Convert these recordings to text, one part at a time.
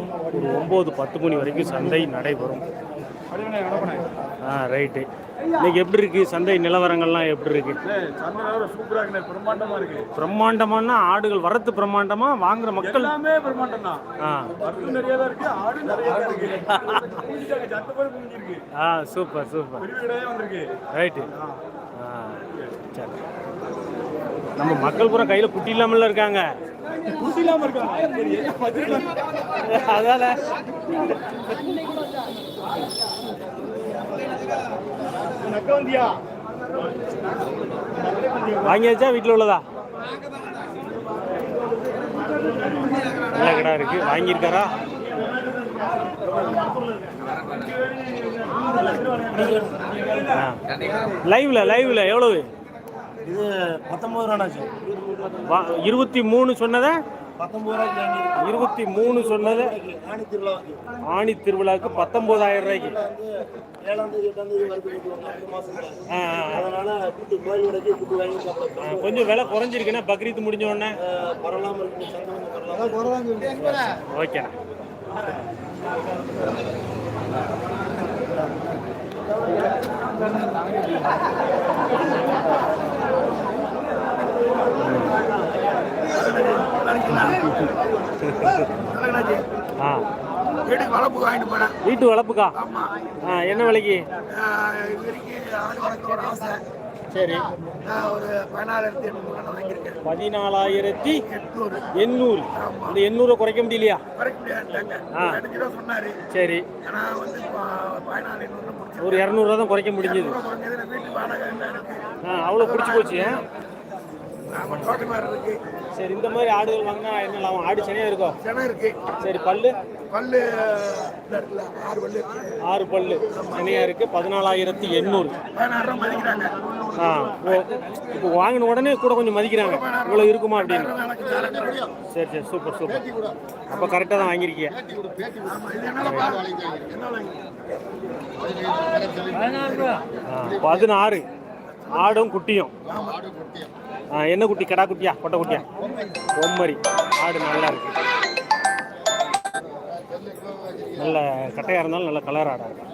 ஒரு ஒம்பது பத்து மணி வரைக்கும் சந்தை நடைபெறும். ஆ ரைட்டு. இன்னைக்கு எப்படி இருக்கு? சந்தை நிலவரங்கள்லாம் எப்படி இருக்கு? சூப்பரா இருக்கு பிரம்மாண்டமா இருக்கு. பிரம்மாண்டமான ஆடுகள் வரத்து பிரம்மாண்டமா வாங்குற மக்கள். எல்லாமே பிரம்மாண்டம் தான். நிறைய தான் இருக்கு ஆடு நிறைய தான் இருக்கு. ஆ சூப்பர் சூப்பர். வந்திருக்கு. ரைட்டு ஆ. சரி. நம்ம மக்கள் பூரா கையில் குட்டி இல்லாமல இருக்காங்க. குட்டி இருக்காங்க. அதால வாங்கியாச்சா? வீட்டில் உள்ளதா? நல்ல கடை இருக்கு. வாங்கியிருக்காரா? லைவ்ல லைவ்ல எவ்வளவு? இது பத்தொன்பது வா- இருபத்தி மூணு சொன்னதை? இருபத்தி மூணு சொன்னதை. ஆணி திருவிழாவுக்கு பத்தொன்பதாயிரம் ரூபாய்க்கு. கொஞ்சம் விலை குறைஞ்சிருக்குன்னா பக்ரீத் முடிஞ்ச உடனே. பரவாயில்லாம இருக்கு சந்தை கொஞ்சம் வரலாம் ஓகேண்ணா ஆ. வீட்டுக்கு வளர்ப்பு வாங்கிட்டு போனேன் வீட்டு வளர்ப்புக்கா? ஆ என்ன விலைக்கு? சரி. ஒரு பதினாலாயிரத்தி எண்ணூறு. வாங்கியிருக்கேன் பதினாலாயிரத்தி எட்நூறு எண்ணூறு இந்த குறைக்க முடியலையா? குறைக்க ஆ. சொன்னாரு சரி. வந்து பதினாலு எண்ணூறு ஒரு இரநூறுவா தான் குறைக்க முடிஞ்சது. ஆ அவ்வளோ பிடிச்சி போச்சு. இருக்கு சரி இந்த மாதிரி ஆடுகள் வாங்கினா என்ன லாபம்? ஆடு சனியாக இருக்கும் கிணறு இருக்கு. சரி பல்லு? பல்லு ஆறு பல்லு இருக்கு. ஆறு பல்லு. சனியாக இருக்கு. பதினாலாயிரத்தி எண்ணூறு. பதினாறு ரூபா மதிக்கிறாங்க. ஆ ஓ இப்போ வாங்கின உடனே கூட கொஞ்சம் மதிக்கிறாங்க. இவ்வளோ இருக்குமா அப்படின்னு. சரி சரி சூப்பர் சூப்பர். அப்போ கரெக்டாக தான் வாங்கியிருக்கீங்க பதினாறு ஆடும் குட்டியும். என்ன குட்டி? கடா குட்டியா? பொட்டை குட்டியா? பொம்மரி. ஆடு நல்லா இருக்கு. நல்ல கட்டையாக இருந்தாலும் நல்ல கலர் ஆடாக இருக்கு.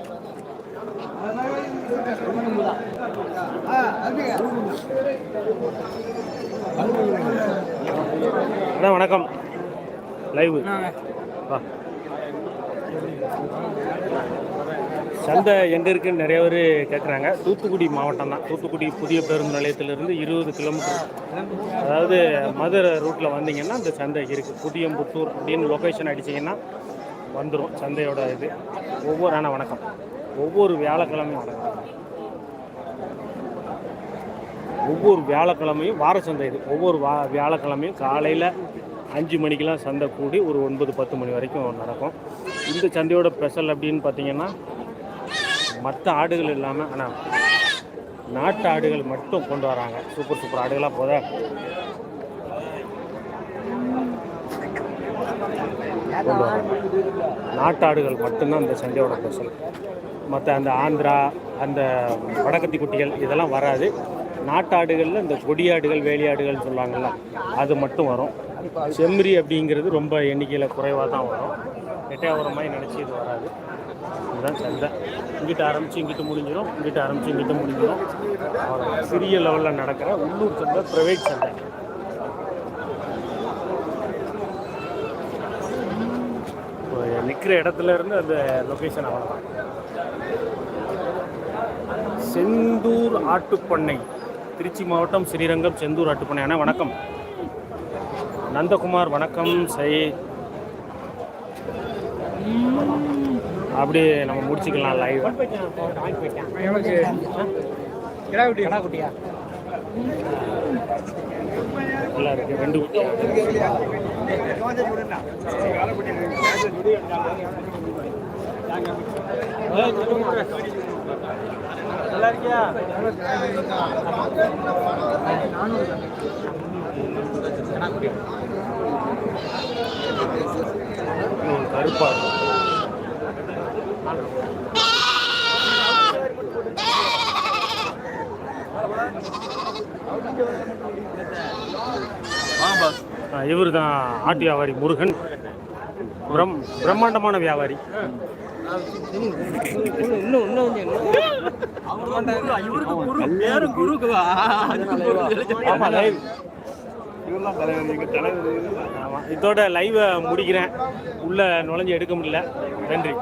அண்ணா வணக்கம். லைவ் வா. சந்தை எங்கே இருக்குன்னு நிறைய பேர் கேட்குறாங்க தூத்துக்குடி மாவட்டம் தான். தூத்துக்குடி புதிய பேருந்து நிலையத்திலிருந்து இருபது கிலோமீட்டர். அதாவது மதுரை ரூட்டில் வந்தீங்கன்னா இந்த சந்தை இருக்குது புதியம்புத்தூர் அப்படின்னு லொக்கேஷன் அடிச்சீங்கன்னா வந்துடும் சந்தையோட இது. ஒவ்வொரு ஆனால் வணக்கம். ஒவ்வொரு வியாழக்கிழமையும் வணக்கம். ஒவ்வொரு வியாழக்கிழமையும் வார சந்தை இது. ஒவ்வொரு வா வியாழக்கிழமையும் காலையில் அஞ்சு மணிக்கெலாம் சந்தை கூடி ஒரு ஒன்பது பத்து மணி வரைக்கும் நடக்கும். இந்த சந்தையோட ஸ்பெஷல் அப்படின்னு பார்த்தீங்கன்னா மற்ற ஆடுகள் இல்லாமல் ஆனால் நாட்டு ஆடுகள் மட்டும் கொண்டு வராங்க. சூப்பர் சூப்பர் ஆடுகளாக போத. கொண்டு வராங்க. நாட்டு ஆடுகள் மட்டும்தான் இந்த சந்தையோட ஸ்பெஷல் மற்ற அந்த ஆந்திரா அந்த வடக்கத்தி குட்டிகள் இதெல்லாம் வராது. நாட்டாடுகளில் இந்த கொடியாடுகள் வேலியாடுகள்னு சொல்லுவாங்கள்ல அது மட்டும் வரும். செம்மறி அப்படிங்கிறது ரொம்ப எண்ணிக்கையில் குறைவாக தான் வரும். எட்டையாவரம் மாதிரி நினச்சி இது வராது. இதுதான் சந்தை. இங்கிட்ட ஆரம்பித்து இங்கிட்ட முடிஞ்சிடும் இங்கிட்ட ஆரம்பித்து இங்கிட்ட முடிஞ்சிடும் சிறிய லெவலில் நடக்கிற உள்ளூர் சந்தை ப்ரைவேட் சந்தை. இப்போ நிற்கிற இடத்துல இருந்து அந்த லொக்கேஷன் அவ்வளோதான் செந்தூர் ஆட்டுப்பண்ணை. திருச்சி மாவட்டம் ஸ்ரீரங்கம் செந்தூர் அண்ணா வணக்கம். நந்தகுமார் வணக்கம். சையத் அப்படியே நம்ம முடிச்சுக்கலாம் லைவ் நல்லா இருக்கு. ரெண்டு குட்டி கருப்பா இருக்கு. இவர் தான் ஆட்டு வியாபாரி முருகன் பிரம் பிரம்மாண்டமான வியாபாரி இதோட லைவை முடிக்கிறேன் உள்ள நுழைஞ்சு எடுக்க முடியல நன்றி